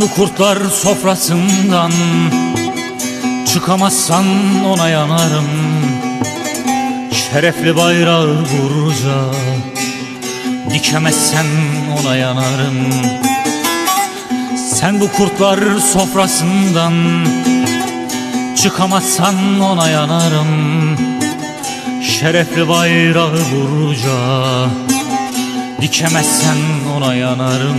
Bu kurtlar sofrasından Çıkamazsan ona yanarım. Şerefli bayrağı vurca Dikemezsen ona yanarım. Sen bu kurtlar sofrasından Çıkamazsan ona yanarım. Şerefli bayrağı vurca Dikemezsen ona yanarım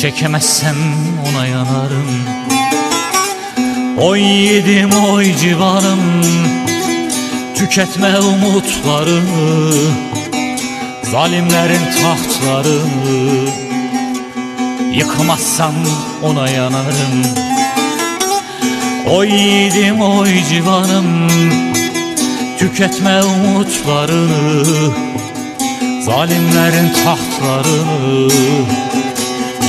Çekemezsem ona yanarım. Oy yedim oy civanım Tüketme umutlarını Zalimlerin tahtlarını Yıkamazsam ona yanarım. Oy yedim oy civanım Tüketme umutlarını Zalimlerin tahtlarını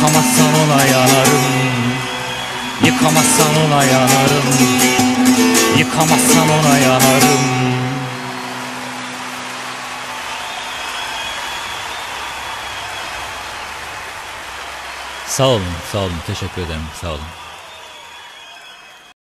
Yıkamazsan ona yanarım Yıkamazsan ona yanarım Yıkamazsan ona yanarım Sağ olun, sağ olun. Teşekkür ederim. Sağ olun.